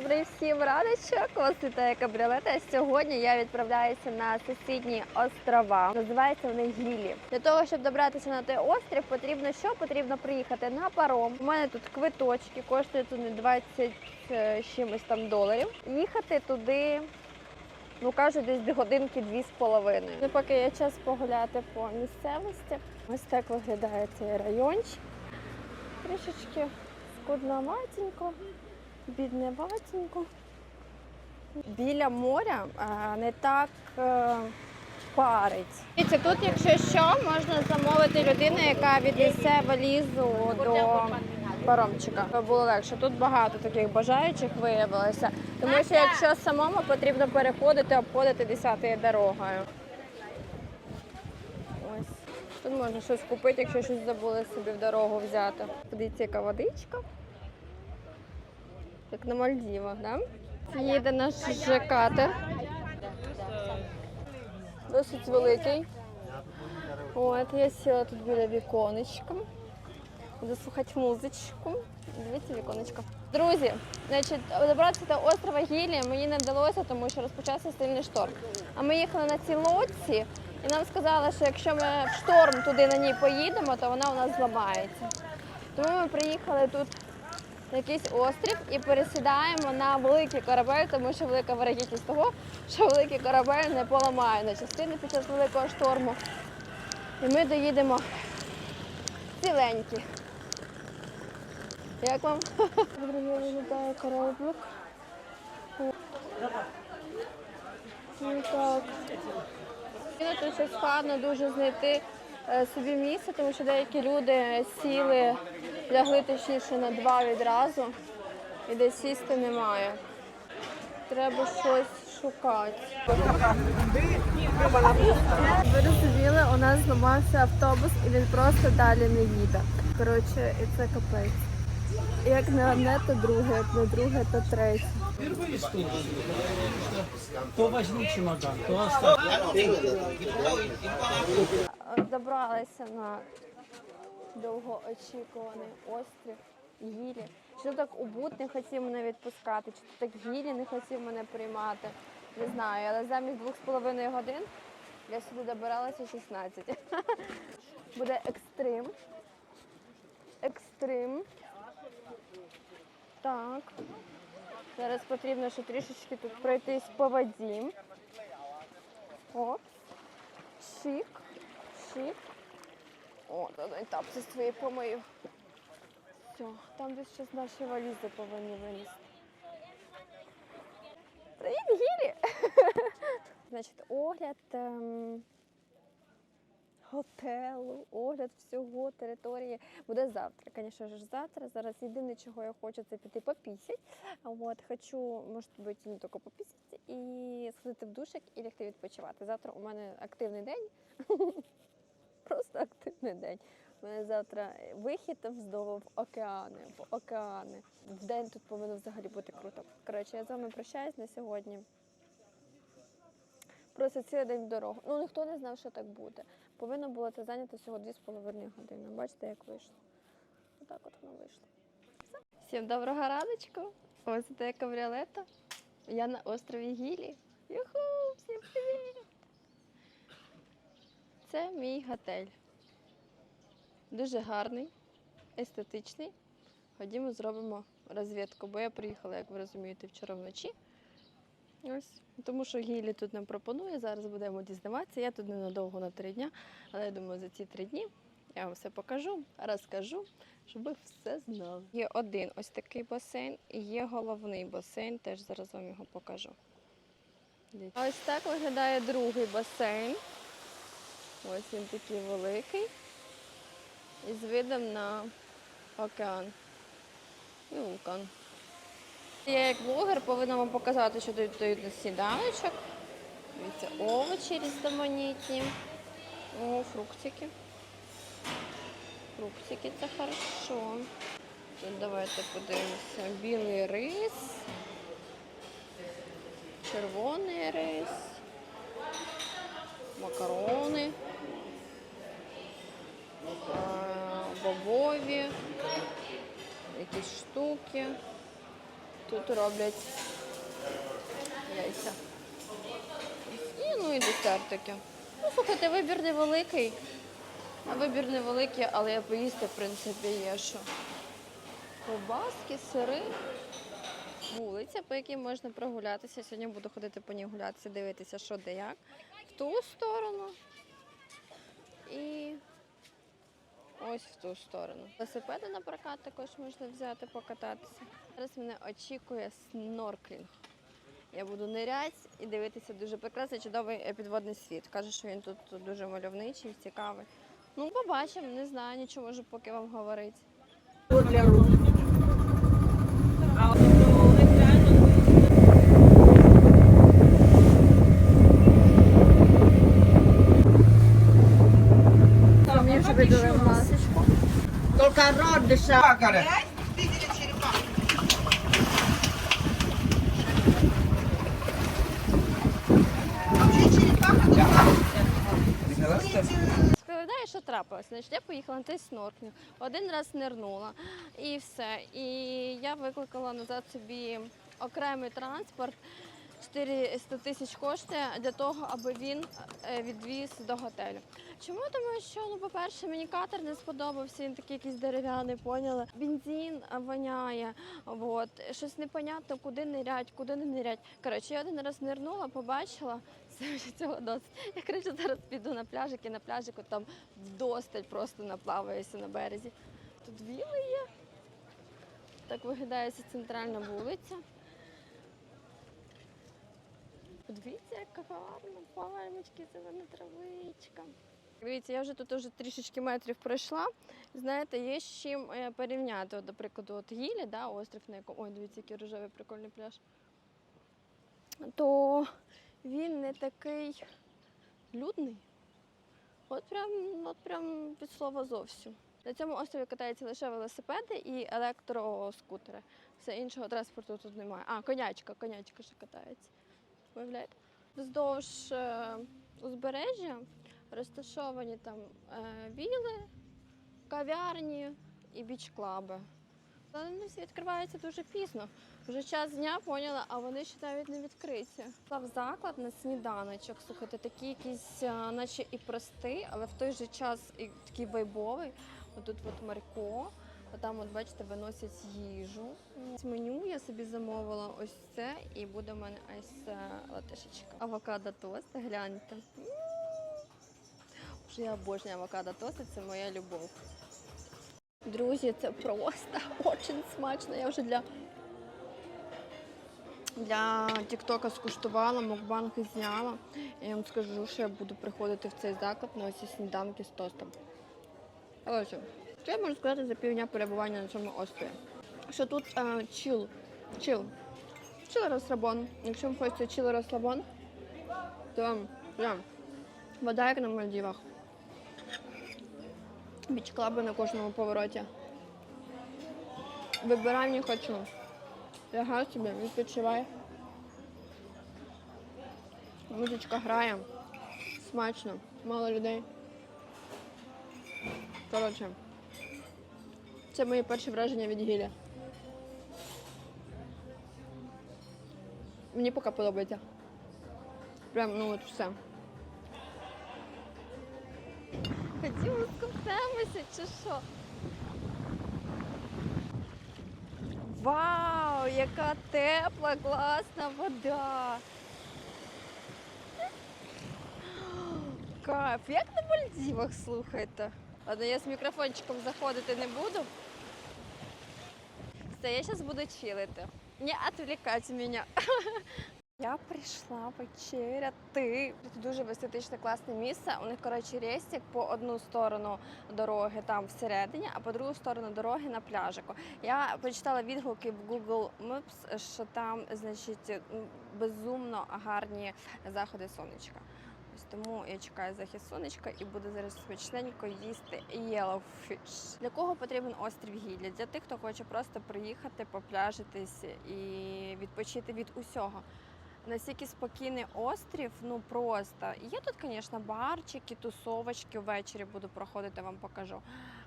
Добрий всім раночок. Вас вітає кабріолета. Сьогодні я відправляюся на сусідні острова. Називаються вони Гілі. Для того, щоб добратися на той острів, потрібно що? Потрібно приїхати на паром. У мене тут квиточки, коштують вони 20 чимось там доларів. Їхати туди. Ну, кажуть, десь годинки дві з половиною. Ну, поки є час погуляти по місцевості. Ось так виглядає цей райончик. Трішечки скудноватенько, бідневатенько. Біля моря не так е, парить. Дивіться, тут, якщо що, можна замовити людину, яка віднесе валізу до паромчика. Було легше. Тут багато таких бажаючих виявилося. Тому що якщо самому потрібно переходити, обходити десятою дорогою. Ось. Тут можна щось купити, якщо щось забули собі в дорогу взяти. Подивіться, яка водичка. Як на Мальдівах, да? Їде наш же-катер. Досить великий. От, я сіла тут біля віконечка. Буду слухати музичку. Дивіться віконечко. Друзі, значить, добратися до острова Гілі мені не вдалося, тому що розпочався сильний шторм. А ми їхали на цій лодці, і нам сказали, що якщо ми в шторм туди на ній поїдемо, то вона у нас зламається. Тому ми приїхали тут якийсь острів і пересідаємо на великий корабель, тому що велика вирогідність того, що великий корабель не поламає на частини під час великого шторму. І ми доїдемо ціленькі. Як вам? Добре, виглядає кораблик. Ну Тут складно дуже знайти е, собі місце, тому що деякі люди сіли, лягли точніше на два відразу, і де сісти немає. Треба щось шукати. Ви розуміли, у нас зламався автобус і він просто далі не їде. Коротше, і це капець. Як не одне, то друге, як не друге, то третє. Впервые что ли? То возьми чемодан, то оставь. Добралися на довгоочікуваний острів Гілі. Чи то так Убуд не хотів мене відпускати, чи то так Гілі не хотів мене приймати. Не знаю, але замість двох з половиною годин я сюди добиралася 16. Буде екстрим. Екстрим. Так. Зараз потрібно ще трішечки тут пройтись по воді. Оп. Шик. Шик. О, давай тапці свої помию. Все, там десь щось наші валізи повинні винести. Привіт, Гілі! Значить, огляд ем, готелу, огляд всього території буде завтра. Звісно ж, завтра. Зараз єдине, чого я хочу, це піти попісять. От, хочу, може бути, не тільки попісять, і сходити в душик і лягти відпочивати. Завтра у мене активний день. Просто активний день. У мене завтра вихід знову в океани, в океани. В день тут повинно взагалі бути круто. Коротше, я з вами прощаюсь на сьогодні. Просто цілий день в дорогу. Ну ніхто не знав, що так буде. Повинно було це зайняти всього 2,5 години. Бачите, як вийшло. Отак от воно вийшло. Все. Всім доброго раночку. Ось це кабріолета. Я на острові Гілі. Юху! Всім привіт! Це мій готель. Дуже гарний, естетичний. Ходімо, зробимо розвідку, бо я приїхала, як ви розумієте, вчора вночі. Ось. Тому що Гілі тут нам пропонує, зараз будемо дізнаватися. Я тут ненадовго на три дні, але я думаю, за ці три дні я вам все покажу, розкажу, щоб ви все знали. Є один ось такий басейн і є головний басейн, теж зараз вам його покажу. Ось так виглядає другий басейн. Ось він такий великий. І з видом на океан і вулкан. Я як блогер повинна вам показати, що тут дають сніданочок. Дивіться, овочі різноманітні. О, фруктики. Фруктики це хорошо. Тут давайте подивимося. Білий рис, червоний рис, макарони, бобові, якісь штуки. Тут роблять яйця. І ну і десертики. Ну, слухайте, вибір невеликий. Вибір невеликий, але я поїсти, в принципі, є що. Ковбаски, сири. Вулиця, по якій можна прогулятися. Сьогодні буду ходити по ній гулятися, дивитися, що де як. В ту сторону. І ось в ту сторону. Велосипеди на прокат також можна взяти, покататися. Зараз мене очікує снорклінг. Я буду ниряти і дивитися дуже прекрасний, чудовий е, підводний світ. Каже, що він тут дуже мальовничий, цікавий. Ну, побачимо, не знаю, нічого можу поки вам говорити. Мені Только рот дышал. Розповідаю, що трапилось. Значить, я поїхала на той снорклінг, один раз нирнула і все. І я викликала назад собі окремий транспорт. 400 тисяч коштує для того, аби він е, відвіз до готелю. Чому тому, що ну, по-перше, мені катер не сподобався, він такий якийсь дерев'яний, поняли. Бензин е, воняє, от. щось непонятно, куди нирять, куди не нирять. Коротше, я один раз нирнула, побачила, цього досить. Я коротше, зараз піду на пляжик і на пляжику там вдосталь просто наплаваюся на березі. Тут віли є. Так виглядає центральна вулиця. Подивіться, яка гарна пальмочки, зелена травичка. Дивіться, я вже тут вже трішечки метрів пройшла. Знаєте, є з чим е, порівняти. От, до прикладу, от Гілі, да, острів, на якому. Ой, дивіться, який рожевий прикольний пляж. То він не такий людний. От прям, от прям від слова зовсім. На цьому острові катаються лише велосипеди і електроскутери. Все іншого транспорту тут немає. А, конячка, конячка ще катається. Виявляєте? Вздовж е, узбережжя розташовані там е, віли, кав'ярні і біч-клаби. Але вони всі відкриваються дуже пізно. Вже час дня поняла, а вони ще навіть не відкриті. Став заклад на сніданочок. Слухайте, такий якийсь, е, наче і простий, але в той же час і такий вайбовий. Отут от Марко. А там, от бачите, виносять їжу. З меню я собі замовила ось це, і буде в мене ось латишечка. Авокадо тост, гляньте. Вже я обожнюю авокадо тост, це моя любов. Друзі, це просто дуже смачно. Я вже для, для Тіктока скуштувала, мукбанки зняла. Я вам скажу, що я буду приходити в цей заклад на ці сніданки з тостом. Коротше, що я можу сказати за півдня перебування на цьому острові? Що тут е, чил, чил, чил розслабон. Якщо вам хочеться чил розслабон, то прям вода як на Мальдівах. Біч-клаби на кожному повороті. Вибирай не хочу. Лягай собі, відпочивай. Музичка грає. Смачно, мало людей. Коротше, це мої перші враження від гілля. Мені поки подобається. Прям, ну от все. Ходімо скупнемося чи що? Вау, яка тепла, класна вода. Кайф, як на Мальдівах, слухайте. Ладно, я з мікрофончиком заходити не буду. Все, я зараз буду чилити. Не відволікайте мене. Я прийшла вечеряти. Тут дуже естетичне класне місце. У них, коротше, рейсик по одну сторону дороги там всередині, а по другу сторону дороги на пляжику. Я почитала відгуки в Google Maps, що там, значить, безумно гарні заходи сонечка. Ось тому я чекаю захід сонечка і буду зараз смачненько їсти yellowfish. Для кого потрібен острів Гілля? Для тих, хто хоче просто приїхати, попляжитись і відпочити від усього. Настільки спокійний острів, ну просто. Є тут, звісно, барчики, тусовочки ввечері буду проходити, вам покажу.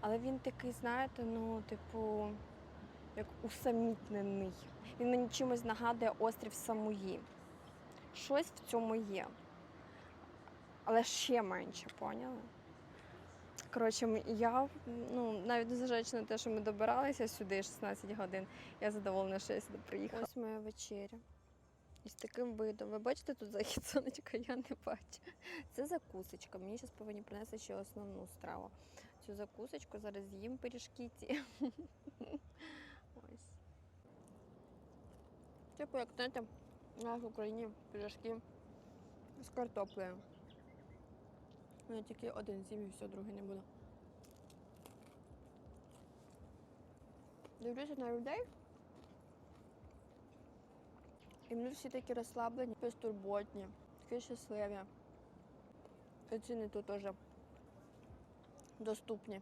Але він такий, знаєте, ну, типу, як усамітнений. Він мені чимось нагадує острів Самуї. Щось в цьому є. Але ще менше, поняли? Коротше, я ну, навіть незважаючи на те, що ми добиралися сюди 16 годин, я задоволена, що я сюди приїхала. Ось моя вечеря. І з таким видом. Ви бачите тут захід сонечка? Я не бачу. Це закусочка. Мені зараз повинні принести ще основну страву. Цю закусочку зараз з'їм пиріжки ці. Ось. Типу, як знаєте, у нас в Україні пиріжки з картоплею. Я тільки один з'їм і все, другий не буду. Дивлюся на людей. І вони всі такі розслаблені, безтурботні, такі щасливі. І ціни тут теж доступні.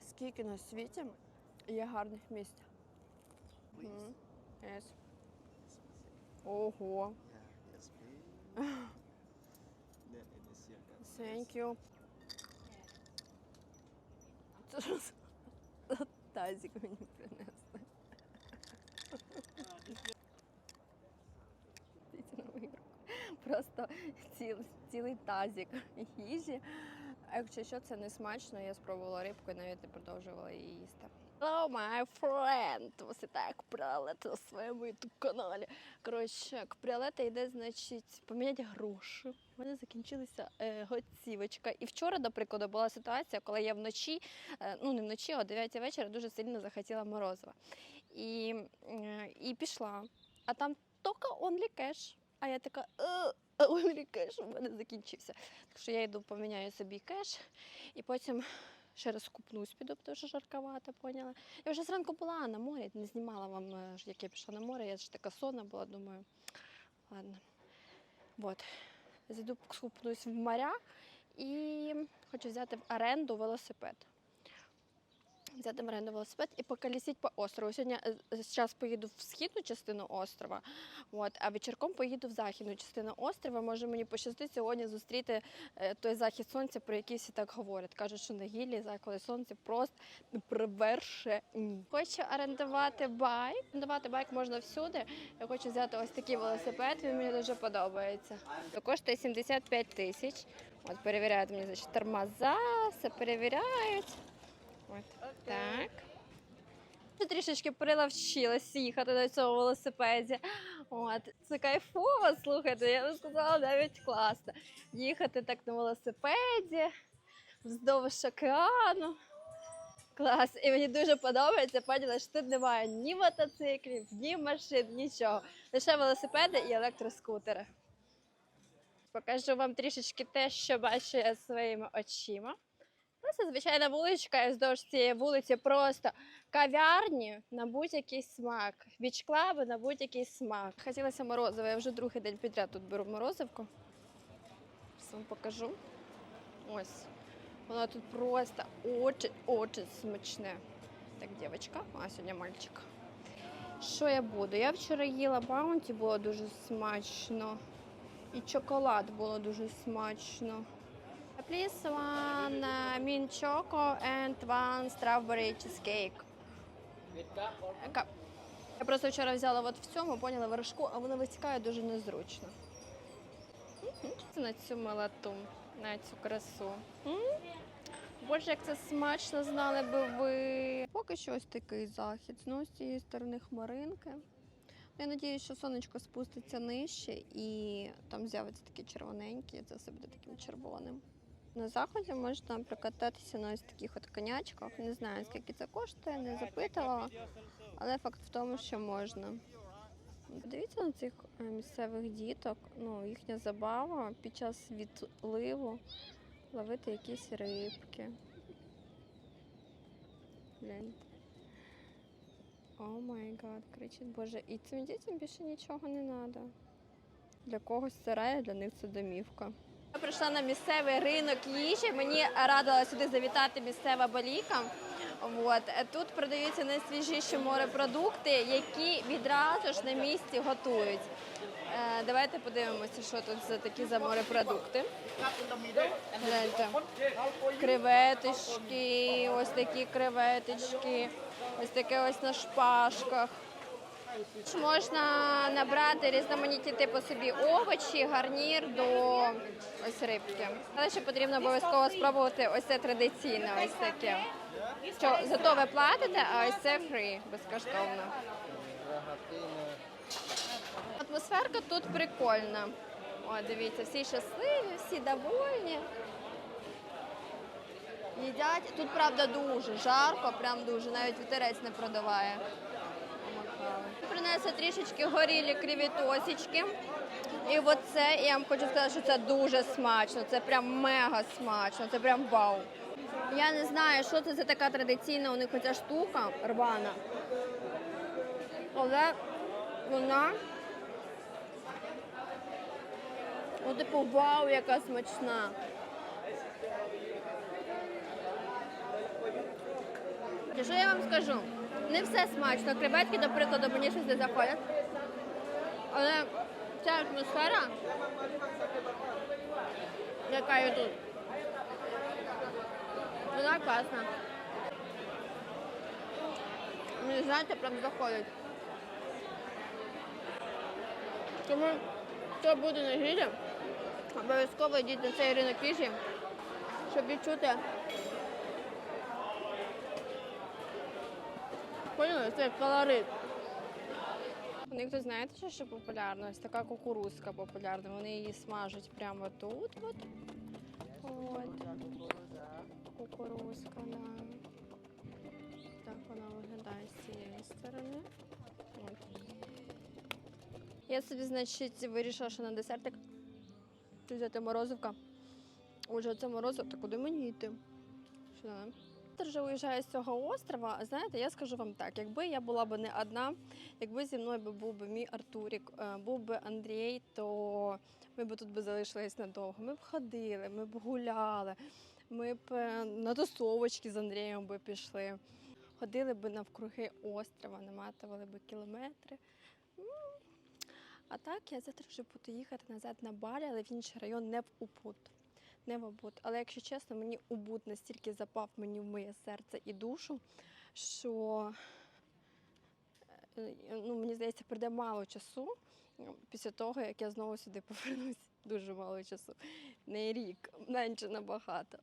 Скільки на світі є гарних місць. Yes. Ого. Yes, please. Then initial Thank you. Це тазик мені принесли? Дивіться на мою. Просто ціл, цілий тазик їжі. А якщо що, це не смачно, я спробувала рибку і навіть не продовжувала її їсти. Hello, my friend! Ось так капріолет на своєму youtube каналі. Коротше, капріолета йде, значить, поміняти гроші. У мене закінчилася е, готівочка. І вчора, до прикладу, була ситуація, коли я вночі, е, ну не вночі, а о 9 вечора дуже сильно захотіла морозива. І, е, і пішла. А там тільки only cash. А я така. «Е, only cash у мене закінчився. Так що я йду поміняю собі кеш і потім ще раз купнусь, піду, тому що жарковато, поняла. Я вже зранку була на морі, не знімала вам, е, як я пішла на море, я ж така сонна була, думаю, ладно. Вот. Зайду скупнусь в моря і хочу взяти в оренду велосипед. Взяти в оренду велосипед і поколісіть по острову. Сьогодні е, зараз поїду в східну частину острова, от, а вечірком поїду в західну частину острова. Може мені пощастить сьогодні зустріти е, той захід сонця, про який всі так говорять. Кажуть, що на гілі захід сонця просто привершені. Хочу орендувати байк. Орендувати байк можна всюди. Я хочу взяти ось такий велосипед, він мені дуже подобається. Коштує 75 тисяч. От перевіряють мені значить, тормоза, все перевіряють. От так. Я трішечки прилавчилась їхати на цьому велосипеді. От, це кайфово, слухайте, я би сказала, навіть класно. Їхати так на велосипеді, вздовж океану. Клас. І мені дуже подобається, поняла, що тут немає ні мотоциклів, ні машин, нічого. Лише велосипеди і електроскутери. Покажу вам трішечки те, що бачу я своїми очима. Просто звичайна вуличка, і вздовж цієї вулиці просто кав'ярні на будь-який смак, біч-клаби на будь-який смак. Хотілося морозиво, я вже другий день підряд тут беру морозивку. Зараз вам покажу. Ось. Воно тут просто очень-очень смачне. Так, дівчинка, а сьогодні мальчик. Що я буду? Я вчора їла баунті, було дуже смачно. І чоколад було дуже смачно. Please one uh, mint choco and one strawberry cheesecake. Я просто вчора взяла от в цьому, поняла вершку, а воно витікає дуже незручно. Це на цю милоту, на цю красу. М? Боже, як це смачно знали би ви. Поки що ось такий захід. Знову з цієї сторони хмаринки. Я сподіваюся, що сонечко спуститься нижче і там з'явиться такі червоненькі, і це все буде таким червоним. На заході можна прокататися на ось таких от конячках. Не знаю, скільки це коштує, не запитувала, але факт в тому, що можна. Подивіться на цих е, місцевих діток. Ну, їхня забава під час відливу ловити якісь рибки. О май гад, кричить Боже, і цим дітям більше нічого не треба. Для когось це рай, а для них це домівка. Я прийшла на місцевий ринок їжі. Мені радила сюди завітати місцева баліка. От тут продаються найсвіжіші морепродукти, які відразу ж на місці готують. Е, давайте подивимося, що тут за такі за морепродукти. Гляньте. Креветочки, ось такі креветочки, ось таке ось на шпажках. Можна набрати різноманітні типу собі овочі, гарнір до ось рибки. Але ще потрібно обов'язково спробувати ось це традиційне, ось таке. Що зато ви платите, а ось це фрі, безкоштовно. Атмосферка тут прикольна. О, дивіться, всі щасливі, всі довольні. Їдять. Тут, правда, дуже жарко, прям дуже, навіть вітерець не продаває. Принесли трішечки горілі кривітосічки. І оце, я вам хочу сказати, що це дуже смачно. Це прям мега смачно, це прям вау. Я не знаю, що це за така традиційна у них оця штука рвана. Але вона. Ну, типу, вау, яка смачна. Що я вам скажу? Не все смачно. Креветки, до прикладу, мені щось не заходять. Але ця атмосфера, яка є тут, вона класна. Мені, знаєте, прям заходить. Тому, хто буде на гілі, обов'язково йдіть на цей ринок їжі, щоб відчути. Поняли? Це колорит. У них знаєте, що ще популярно? Ось така кукурузка популярна. Вони її смажать прямо тут. От. От. Кукурузка, да. Так вона виглядає з цієї сторони. От. Я собі, значить, вирішила, що на десертик взяти морозивка. Отже, це морозиво, то куди мені йти? Що Я вже уїжджаю з цього острова. Знаєте, я скажу вам так: якби я була б не одна, якби зі мною був би мій Артурік, е, був би Андрій, то ми б тут би залишились надовго. Ми б ходили, ми б гуляли, ми б е, на тусовочки з Андрієм би пішли. Ходили б навкруги острова, наматували б кілометри. А так я завтра вже буду їхати назад на Балі, але в інший район не в Упут. Не в Але якщо чесно, мені Убуд настільки запав мені в моє серце і душу, що е, ну, мені здається, прийде мало часу після того, як я знову сюди повернусь. Дуже мало часу. Не рік, менше набагато.